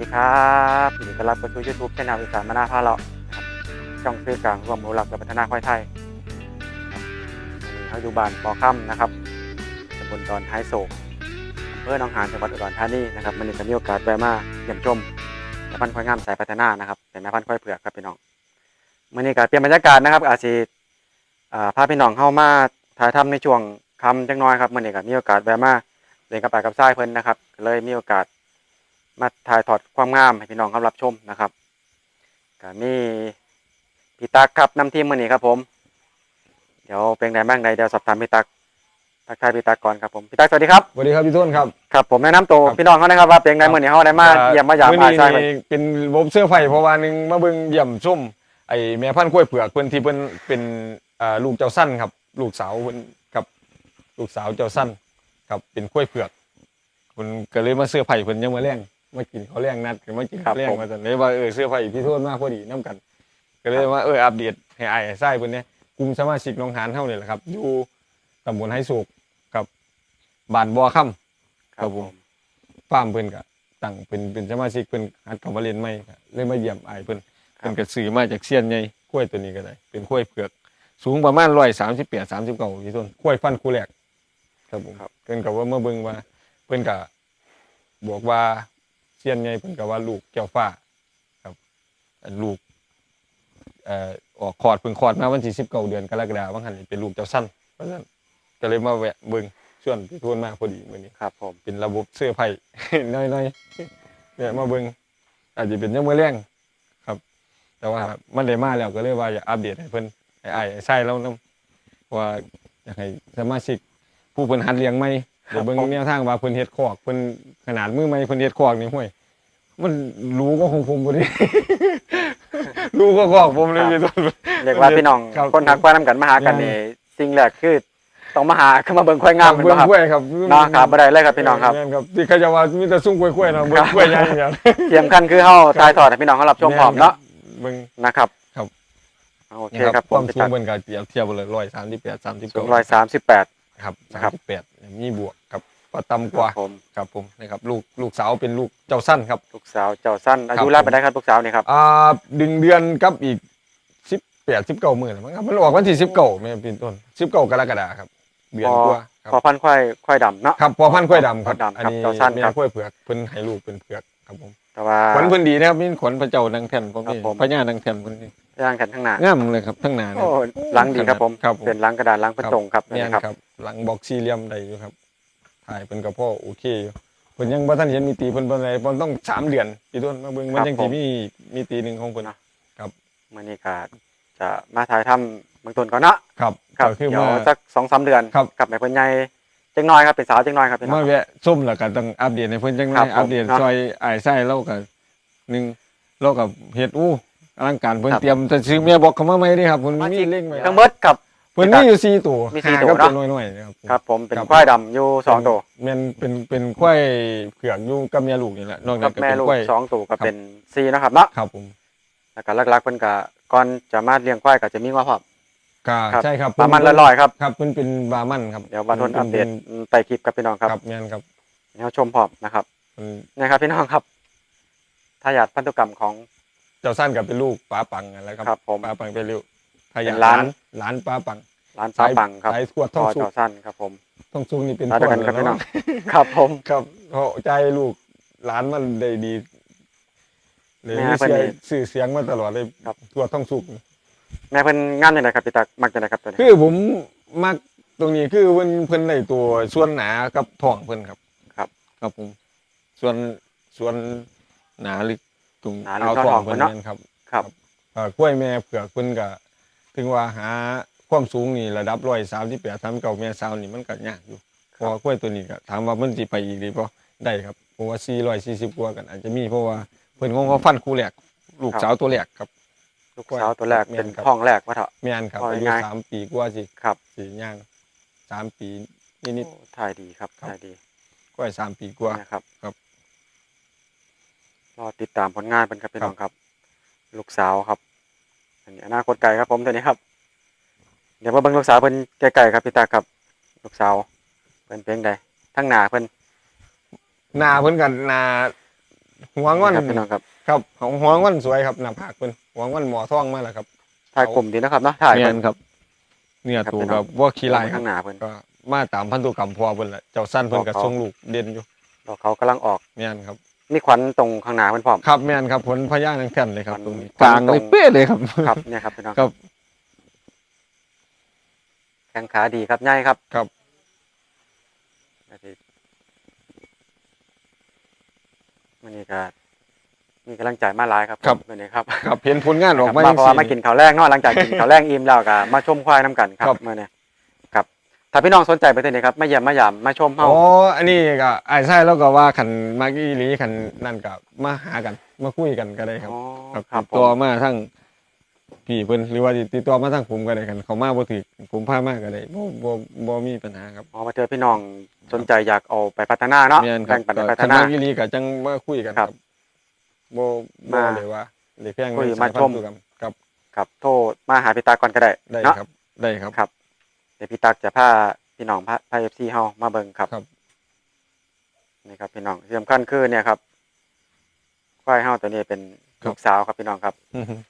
ดีครับยินดีต้อนรับเข้าสู่ยูทูบช่องอีสานมานาพาเลาะนะครับช่องซื้อกลางรวมรู้หลักและพัฒนาควายไทยครันนี้เขาอยู่บ้านปอค่ำนะครับตำบลดอนท้ายโศกอำเภอหนองหานจังหวัดอุดรธานีนะครับมันนี้ก็มีโอกาสแวะมาเยี่ยมชมแม่พันธุ์ควายงามสายพัฒนานะครับเป็นแม่พันธุ์ควายเผือกครับพี่น้องมันนี้ก็เปลี่ยนบรรยากาศนะครับ อาจจะพาพี่น้องเข้ามาถ่ายทำในช่วงคำจังน้อยครับมันนี้ก็มีโอกาสแวะมาเรียนกับปากกับทรายเพิ่นนะครับเลยมีโอกาส มาถ่ายทอดความงามให้พี่น้องเขารับชมนะครับก็มีพี่ตักครับนำทีมมือนี้ครับผม เดี๋ยวเป็นไงบ้างใดเดี๋ยวสอบถามพี่ตักทักทายพี่ตักก่อนครับผมพี่ตักสวัสดีครับสวัสดีครับพี่ต้นครับ ครับผมแนะนำตัวครับพี่น้องเขานะครับว่าเป็นไงมือนี้เขาได้มาเยี่ยมมาหยามมื้ออานี้ชายเพิ่นนี่เป็นวบเสื้อไผ่เพราะว่าหนึงมาเบิ่งเยี่ยมส้มไอ้แม่พันธุ์กล้วยเผือกเพิ่นที่เพิ่นเป็นอ่าลูกเจ้าสั้นครับ ลูกสาวเพิ่นกับลูกสาวเจ้าสั้นครับเป็นกล้วยเผือกเพิ่นก็เลยมาเสื้อไผ่เพิ่นยังมาแรง มากินข้าวแรงนัดกันมากินข้าวแรงมาซั่นเลยว่าเออเสื้อไผ่พี่โทษมากพอดีนํกัน ก็เลยว่าเอออัปเดตให้อ้ายให้ทรายเพิ่นเนี่ยกลุ่มสมาชิกหน้องหานเฮานี่แหละครับ อยู่ตำบลไฮโศกกับบ้านบ่อค่ำครับผมฟาร์มเพิ่นก็ตั้งเป็นเป็นสมาชิกเพิ่นหัดเข้ามาเรียนใหม่ก็เลยมาเยี่ยมอ้ายเพิ่นเพิ่นก็ซื้อมาจากเซียนใหญ่กล้วยตัวนี้ก็ได้ เป็นกล้วยเผือกสูงประมาณ138 39พี่ต้นกล้วยฟันคู่แรกครับผมครับเพิ่นก็ว่าเมื่อเบิ่งว่า เพิ่นก็บอกว่า เซียนใหญ่เพิ่นก็ว่าลูกแก้วฟ้าครับอันลูกเอ่อออกคลอดเพิ่งคลอดมาวันที่19เดือนกรกฎาคมว่าหั่นนี่เป็นลูกเจ้าสั้นเพราะฉะนั้นก็เลยมาแวะเบิ่งชวนพี่โทนมาพอดีมื้อนี้ครับผมเป็นระบบเสื้อไผ่น้อยๆเนี่ยมาเบิ่งอาจจะเป็นยังมือแรงครับ แต่ว่ามันได้มาแล้วก็เลยว่าอยากอัปเดตให้เพิ่นให้อ้ายให้ใส่แล้วนํว่าอยากให้สมาชิกผู้เพิ่นหัดเลี้ยงใหม่ เดี๋ยวเบิ่งแนวทางว่าเพิ่นเฮ็ดคอกเพิ่นขนาดมือใหม่เพิ่นเฮ็ดคอกนี่ห้วยมันรู้ก็ของผมบ่ดิรู้ก็คอกผมเลยพี่ต้น เรียกว่าพี่น้องครับ คนทักควายน้ำกันมาหากันนี่สิ่งแรกคือต้องมาหาขึ้นมาเบิ่งควายงามเป็นเบิ่บ่งครับกล้วยครับเนาะครับบ่ได้เลยครับพี่น้องครับ แม่ครับที่เขาจะว่ามีแต่ซุ้มกล้วยๆเนาะเบิ่งกล้วยใหญ่อย่างเตรียมขั้นคือเฮาถ่ายทอดให้พี่น้องเขารับชมพร้อมเนาะเบิ่ง นะครับครับ โอเคนี่ครับผความมพี่สูตังกเบิ่งก็เทียบเทียบเลยร้อยสามสิบแปดสามสิบสูงร้อยสามสิบแปด ครับครัสามบสิบแปดมีบวก ครับก็ต่ำกว่าผมครับผมนะครับลูกลูกสาวเป็นลูกเจ้าสั้นครับ ลูกสาวเจ้าสั้น อายุครับราวไปได้ครับลูกสาวนี่ครับอ่าดึงเดือนกับอีกสิบแปดสิบเก้าหมื่นมั้งครับมันออกวันที่สิบเก้าไม่เป็นต้นสิบเก้ากรกฎาคมครับเดือนกว่าคพอรับพันธุ์ควายควายดำเนาะครับพอพันธุ์กล้วยดำครับกล้วยดำอันครับนี้เจ้าสั้นแม่ครับกล้วยเผือกเพิ่นให้ลูกเป็นเผือกครับผมแต่ว่าขนเพิ่นดีนะครับมีขนพระเจ้านางแท่นผมครับนี่ผมพญานางแท่นเพิ่นนี่ย่างกันข้างหน้างามเลยครับทั้งหน้าเนี่ยโอ้หลังดีครับผมครับผมเป็นหลังกระดาษหลังประจงครับแม่นนะครับครับหลังบอกสี่เหลี่ยมได้อยู่ครับ ถ่ายเป็นกับพ่อโอเคอยู่เพิ่นยังบ่ทันเห็นมีตีเพิ่นเพิ่นอะไรเพิ่นต้องสามเดือนพี่ต้นมาเบิ่งมันจังสิมีมีตีหนึงของเพิ่น มื่อนี้ก็จะมาถ่ายทำเบางต้นก่อนเนาะครับครับก็คือเดี๋ยวมา สักสองสามเดือนครับ กลับไปเพิ่นใหญ่จังน้อยครับเป็นสาวจังน้อยครับพี่น้อมาง แวะส้มแล้วก็ต้องอัปเดตให้เพิ่นจังไดครับผมอัปเดตเนาะซอยอ้ายไส้เราก็หนึ่งเราก็เฮ็ดอู้อลังการเพิ่นครับ เตรียมแต่ซื้อแม่บอกเขามาใหม่เด้ครับเพิ่นมีเล่งไว้ ทั้งเบิดครับ เพิ่นมีอยู่สี่ตัวมีสี่หาตัวกับเนาะตัวน้อยๆนะครับครับผมเป็นครับ ควายดำอยู่สองตัวแม่นเป็นเป็นควายเผือกอยู่กับเมียลูกนี่แหละนอกกันั้บนก็แม่เป็นลูกควาย สองตัวก็ครับ เป็นสี่เนาะครับเนาะครับผมแล้วก็หลักๆเพิ่นก็ก่อนจะมาเลี้ยงควายก็จะมีว่าพร้อมก็ครับใช่ครับประมาณละร้อยครับครับเพิ่นเป็นบามันครับเดี๋ยวบาทนอัปเดตไปคลิปกับพี่น้องครับครับแม่นครับให้เราชมพร้อมนะครับเพิ่นนะครับพี่น้องครับทายาทพันธุกรรมของ เจ้าสั้นกับเป็นลูกป้าปังนั่นแหละครับครับผม ป้าปังเป็นลูก ถ้าอยากเป็นหลานหลานป้าปังร้านสาวปังครับสายขวดท่พ่องอสุกเจ้าสั้นครับ ผมท่องสุกนี่เป็นร้านเดียวกันพ่ครับพี่น้องแล้วครับ ผมครับเพราะใจลูกหลานมันได้ดีเลยแม่มีเพิ่นเสียนี่สื่อเสียงมาตลอดเลยครับตัวท่องสุกแม่เพิ่นงามจังไดครับพี่ตักมักจังไดครับตัวนี้คือผมมักตรงนี้คือเพิ่นเพิ่นได้ตัวส่วนหนากับท้องเพิ่นครับ ครับ ครับผมส่วนส่วนหนาลึกตรงหนาลึกเอาเท่าท้องท้องเพิ่นเพิ่นเนาะแม่นครับ ครับเอ่อกล้วยแม่เผือกเพิ่นก็ ถึงว่าหาความสูงนี่ระดับร้อยสามที่แปดสามเก้าแม่สาวนี่มันก็ยากอยู่เพราะว่ากล้วยตัวนี้ก็ถามว่ามันสิไปอีกดีป่ได้ครับเพราะว่าสี่ร้อยสี่สิบกว่ากันอาจจะมีเพราะว่าเพิ่นคงเขาฟันคู่แรกลูกสาวตัวแรกครับ ลูกสาวตัวแรกแม่นเป็นครับห้องแรกว่าเถอะ แม่นครับเอาอายุง่ายๆ สามปีกว่าสิครับสี่ย่างสามปีนิด โอ้ถ่ายดีครับครับ ถ่ายดีๆกล้วยสามปีกว่า นะครับครับรอติดตามผลงานเป็นครับพี่น้องครับ ลูกสาวครับ อันนี้อนาคตไกลครับผมตัวนี้ครับ เดี๋ยวมาเบิ่งลูกสาวเพิ่นไกลๆครับพี่ตาครับ ลูกสาวเพิ่นเป็นไงทั้งหน้าเพิ่นหนาเพิ่นกันหนาหัวงอนครับพี่น้องครับครับหัวงอนสวยครับหน้าผากเพิ่นหัวงอนหมอทองมาแล้วครับถ่ายกลุ่มดีนะครับเนาะถ่ายแม่เพิ่นนครับ เนี่ยครับตัวพี่น้กัองบว่าขี้ลายครัข้าบงหน้าเพิ่นก็มาตามพันธุกรรมพ่อเพิ่นแหละเจ้าสั้นเพิ่นก็อ๋อทรงลูกเด่นอยู่ดอกเขากำลังออกแม่นครับ มีขวัญตรงข้างหน้าเพิ่นพร้อม ครับแม่นครับผลพญานังแท่นเลยครับมันตรงนี้ควากลามงตรงเลยเป๊ะเลยครับ ครับเนี่ยครับพี่น้องครับ แข้งขาดีครับใหญ่ครับครับ มันนี่ก็มีกำลังใจมาหลายครับครับ วันนี้ครับครับเห็นผลงานออกครับมามาจังเพราะว่ามาซี่กินข้าวแรกเนาะหลังจากกินข้าวแรกอิ่มแล้วก็มาชมควายน้ำกันครับครับเมื่อนี้ครับ ถ้าพี่น้องสนใจไปเที่นี่ครับมาเยี่ยมมายามมาชมเฮา อ๋ออันนี้ก็ไอ้ายใช่แล้วก็ว่าขันมากี้ลีขันนั่นก็มาหากันมาคุยกันก็ได้ครับอ๋อครับครับติดผตัวมมาทั้งพี่เพิ่นหรือว่าติดตัวมาทั้งผมก็ได้กัน เขามาบ่ถือผมพามาก็ได้บ่บ่บ่มีปัญหาครับอ๋อมาเจอพี่น้องสนใจอยากเอาไปพัฒนาเนาะแม่นครัแบ่บงปันไปก็พัฒขันนา มากี้ลีก็จังมาคุยกันครับบ่บ่มาเลยว่าเลยเพียงคุยในมาสยพันชมธุกรรครับ ครับโทรมาหาพี่ตาก่อนก็ได้ได้เนาะ ครับได้ครับ ครับเดี๋ยวพี่ตักจะพาพี่น้องพาพาเอฟซีเฮามาเบิ่งครับครับ นี่ครับพี่น้องที่สำคัญคือเนี่ยครับควายเฮาตัวนี้เป็นลูกสาวครับพี่น้องครับอื้อหือ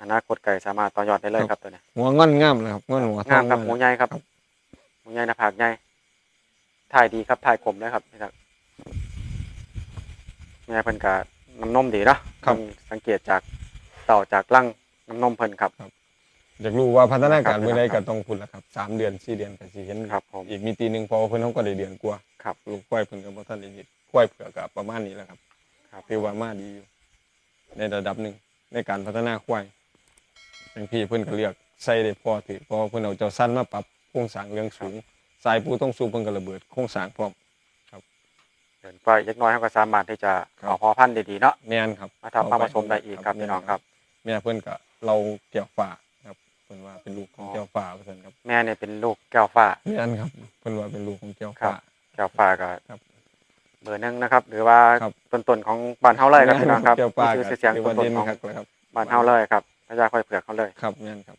อนาคตไก่สามารถต่อยอดได้เลยครับตัวนี้หัวงอนงามเลยครับงอนหัวทองงามครับเลยหมูใหญ่ครับครับหมูใหญ่หน้าผากใหญ่ถ่ายดีครับถ่ายคมเลยครับพี่ตักแม่เพิ่นก็น้ำนมดีเนาะครับเพิ่นสังเกตจากเต่าจากรังน้ำนมเพิ่นครับ อยากรู้ว่าพัฒนาการครับเมื่อใดก็ต้องพุ่นละครับสามเดือนสี่เดือนก็สิเห็นครับผมอีกมีตีหนึงเพอเพิ่นเขาก็ได้เดือนกว่าครับลูกควายเพิ่นก็บ่ทันได้นิดควายเผือกก็ประมาณนี้แหละครับครับถือว่ามาดีอยู่ในระดับหนึ่งในการพัฒนาควายอย่างพี่เพิ่นก็เลือกใส่ได้พอถือเพอเพิ่นเอาเจ้าสั้นมาปรับโครงสร้างเรื่องสูงสายปูต้องสูงเพิ่นก็ระเบิดโครงสร้างพร้อมเดินไปเล็กน้อยเฮาก็สามารถที่จะครับเอาพอพันธุ์ดีๆเนาะแม่นครับมาทำมาผสมได้อีกครับพี่น้องครับแม่เพิ่นก็เราเกี่ยวฝ่าครับเพิ่นว่าเป็นลูกของอ๋อเกี่ยวฝ่าเพิ่นครับแม่เนี่ยเป็นลูกแก้วฟ้าแม่นครับเพิ่นว่าเป็นลูกของเกี่ยวครัฝ่าบแก้วฟ้าก็ครับเบอร์หนึ่งนะครับ หรือว่าครับต้นๆของบ้านเฮาเลยครับพี่น้องครับเกี่ยวฝ่านี่ก็คือเสียงถือต้ว่านเด่นๆของครับเลยครับ บ้านเฮาเลยครับพญาค่อยเผือกเขาเลยครับแม่นครับ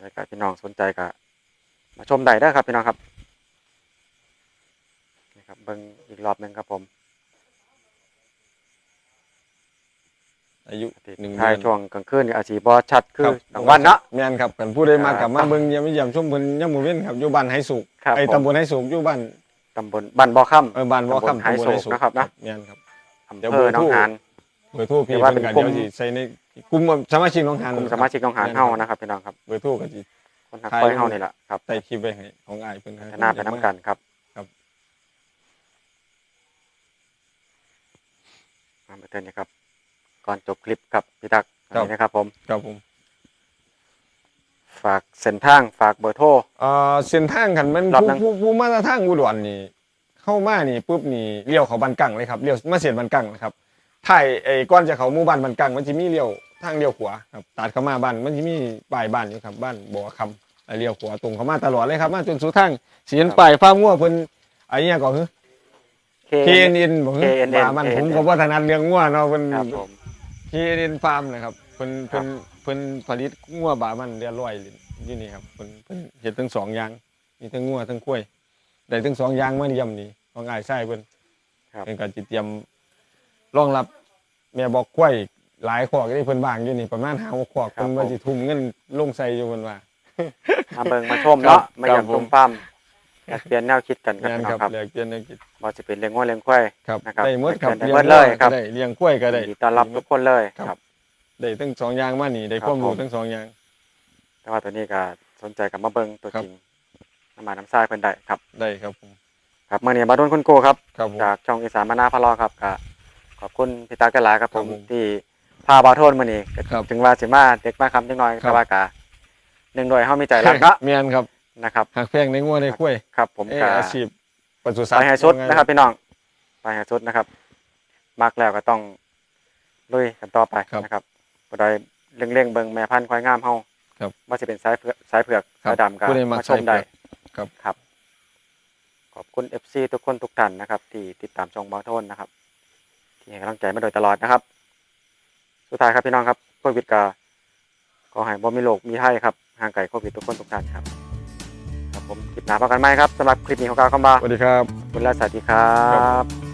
แล้วก็พี่น้องสนใจก็มาชมได้เด้อครับพี่น้องครับนี่ครับเบิ่งอีกรอบหนึงครับผม อายุหนึ่งท้ายเดือนช่วงกลางคืนก็อาจสิบ่ชัดคือครับกลางวันเนาะ แม่นครับกันผู้ใดมาครักับบมาเบิ่งเยี่ยมเยี่ยมชมเพิ่นยามมื้อเว้นครับอยู่บ้านไหสุกครับไอ้ผม ตำบลไหสุกอยู่บ้านตำบลบ้านบ่อค่ำ เออบ้านบ่อค่ำตำบลไหโศกนะครับนะ แม่นครับ อำเดี๋ยวเภอเบอร์หนองโทรหาน เบอร์โทรพี่เดี๋ยวว่าเพิ่นก็เป็นกลุ่เดี๋ยวมสิใส่ในกลุ่มสมาชิกหน้องหานกลุ่มสมาชิกหนองหานเฮานะครับพี่น้องครับ เบอร์โทรก็สิคนหักถ่ายค่อยเฮานี่แหละครับใส่คลิปไว้ให้ของอ้ายเพิ่นครับจะน่าไปน้ำกันครับครับ มาไปเทินนะครับ ก่อนจบคลิปครับพี่ตักอันนี้นะครับผม ครับผมฝากเส้นทางฝากเบอร์โทรเอ่อเส้นทางคันมันรอบผู้นั้น ผู้ผู้มาทางอุดรนี่เข้ามานี่ปุ๊บนี่เลี้ยวเขาบ้านกังเลยครับเลี้ยวมาเสียดบ้านกังนะครับถ่ายไอ้ก่อนจะเข้าหมู่บ้านบ้านกังมันสิมีเลี้ยวทางเลี้ยวขวาครับตัดเข้ามาบ้านมันสิมีป้ายบ้านอยู่ครับบ้านบ่อคำไอ้เลี้ยวขวาตรงเข้ามาตลอดเลยครับมาจนสุดทางสิเห็นป้ายฟ้าร์มงัวเพิ่นไอ้เนี่ยก็คือ KNN บ่คือ KNN ว่ามันผมก็บ่ถนัดเรื่องงัวเนาะเพิ่นครับผม KNN ฟาร์มนะครับเพิ่นครัเพิ่บนเพิ่นผลิตงัวบามันเรียร้อยอยู่นี่ครับเพิ่นเพิ่นเฮ็ดทั้งสองอย่างมีทั้งงัวทั้งกล้วยได้ทั้งสองอย่างมาเยี่ยมนี่ของอ้ายชายเพิ่นครับเพิ่นก็สิเตรียมรองรับแม่บอกกล้วยหลายขอกที่เพิ่นวางอยู่นี่ประมาณ5 6ขอกครับเพิ่นว่าสิทุ่มเงินลงใส่อยู่เพิ่นว่ามาเบิ่งมาชมเนาะครับมาเยี่ยมครับชผมมฟาร์ม อยากเปลี่ยนแนวคิดกันครับแม่นพี่น้คอรับงครับแลกเปลี่ยนแนวคิดบ่จะเป็นเลี้ยงงัวเลี้ยงควาย ครับนะครับได้หมดครับได้หมดเลยครับก็ได้เลี้ยงกล้วยก็ได้ ยินดีต้อนรับทุกคนเลยครับ ครับ ได้ทั้งสองอย่างมานี่ได้ครับความรู้ผมทั้งสองอย่าง แต่ว่าตัวนี้ก็สนใจกับมาเบิ่งตัวครับ จริงน้ำมาน้ำทรายเพิ่นได้ครับ ได้ครับผมครับมื่อนี้มาโดนคุณโกครับ ครับผม จากช่องอีสานมานาพะลอครับก็ขอบคุณพี่ตากระหลายครับผมครับผมที่พาบาโทนมื่อนี้ก็ครับถึงว่าสิมาเด็กมาคำจังน้อยครับแต่ว่ากะหนึ่งโดวยเฮามีใจรักเนาะแม่นครับ นะครับหักแพงในงัวในกล้วยครับผมเออก็อาชีพปศุสัตไปว์ให้สุดนะครับพี่น้องไปให้สุดนะครับ มักแล้วก็ต้องลุยกันต่อไปนะครับบ่ได้เร่งๆเบิ่งแม่พันธุ์ควายงามเฮาครับว่าสิเป็นสายเผือกสายเผือกครับสายดำก็ผู้ใดมักมาชมได้สายเผือกครับครับ ขอบคุณ FC ทุกคนทุกท่านนะครับ ที่ติดตามช่องบางโทนนะครับ ที่ให้กำลังใจมาโดยตลอดนะครับ สุดท้ายครับพี่น้องครับโควิดก็ขอให้บ่มีโรคมีไข้ครับห่างไกลโควิดทุกคนทุกท่านครับครับ ผมคลิปหน้าพบกันไหมครับสำหรับคลิปนี้ของกาวคำบาสวัสดีครับ คุณและสวัสดีครับ